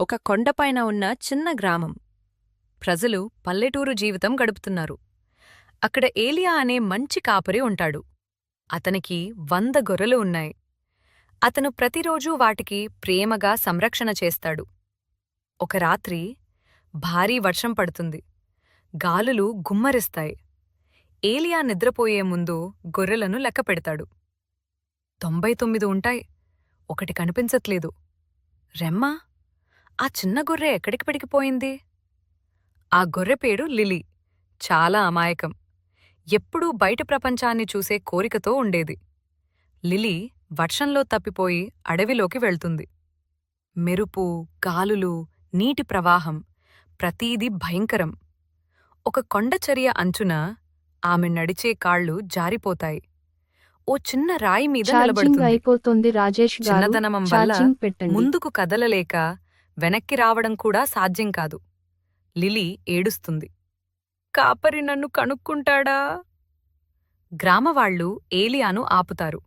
ఒక కొండపైన ఉన్న చిన్న గ్రామం. ప్రజలు పల్లెటూరు జీవితం గడుపుతున్నారు. అక్కడ ఏలియా అనే మంచి కాపరి ఉంటాడు. అతనికి వంద గొర్రెలు ఉన్నాయి. అతను ప్రతిరోజూ వాటికి ప్రేమగా సంరక్షణ చేస్తాడు. ఒక రాత్రి భారీ వర్షం పడుతుంది. గాలులు గుమ్మరిస్తాయి. ఏలియా నిద్రపోయే ముందు గొర్రెలను లెక్కపెడతాడు తొంభై తొమ్మిది ఉంటాయి. ఒకటి కనిపించట్లేదు. రెమ్మా? ఆ చిన్న గొర్రె ఎక్కడికి పెడికిపోయింది? ఆ గొర్రె పేరు లిలీ. చాలా అమాయకం. ఎప్పుడూ బయట ప్రపంచాన్ని చూసే కోరికతో ఉండేది. లిలీ వర్షంలో తప్పిపోయి అడవిలోకి వెళ్తుంది. మెరుపు గాలులు నీటి ప్రవాహం ప్రతీదీ భయంకరం. ఒక కొండచర్య అంచున ఆమె నడిచే కాళ్ళు జారిపోతాయి. ఓ చిన్న రాయి మీద నిలబడుతుంది. చిన్నతనం వల్ల ముందుకు కదలలేక వెనక్కి రావడం కూడా సాధ్యం కాదు. లిలీ ఏడుస్తుంది. కాపరి నన్ను కనుక్కుంటాడా? గ్రామవాళ్ళు ఏలియాను ఆపుతారు.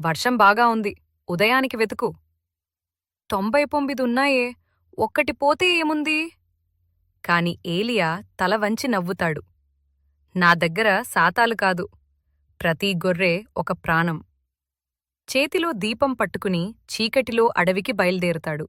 వర్షం బాగా ఉంది. ఉదయానికి వెతుకు. తొంభై పొంబిదున్నాయే. ఒక్కటి పోతే ఏముంది? కాని ఏలియా తల వంచి నవ్వుతాడు. నా దగ్గర సాతాలు కాదు. ప్రతి గొర్రె ఒక ప్రాణం. చేతిలో దీపం పట్టుకుని చీకటిలో అడవికి బయల్దేరుతాడు.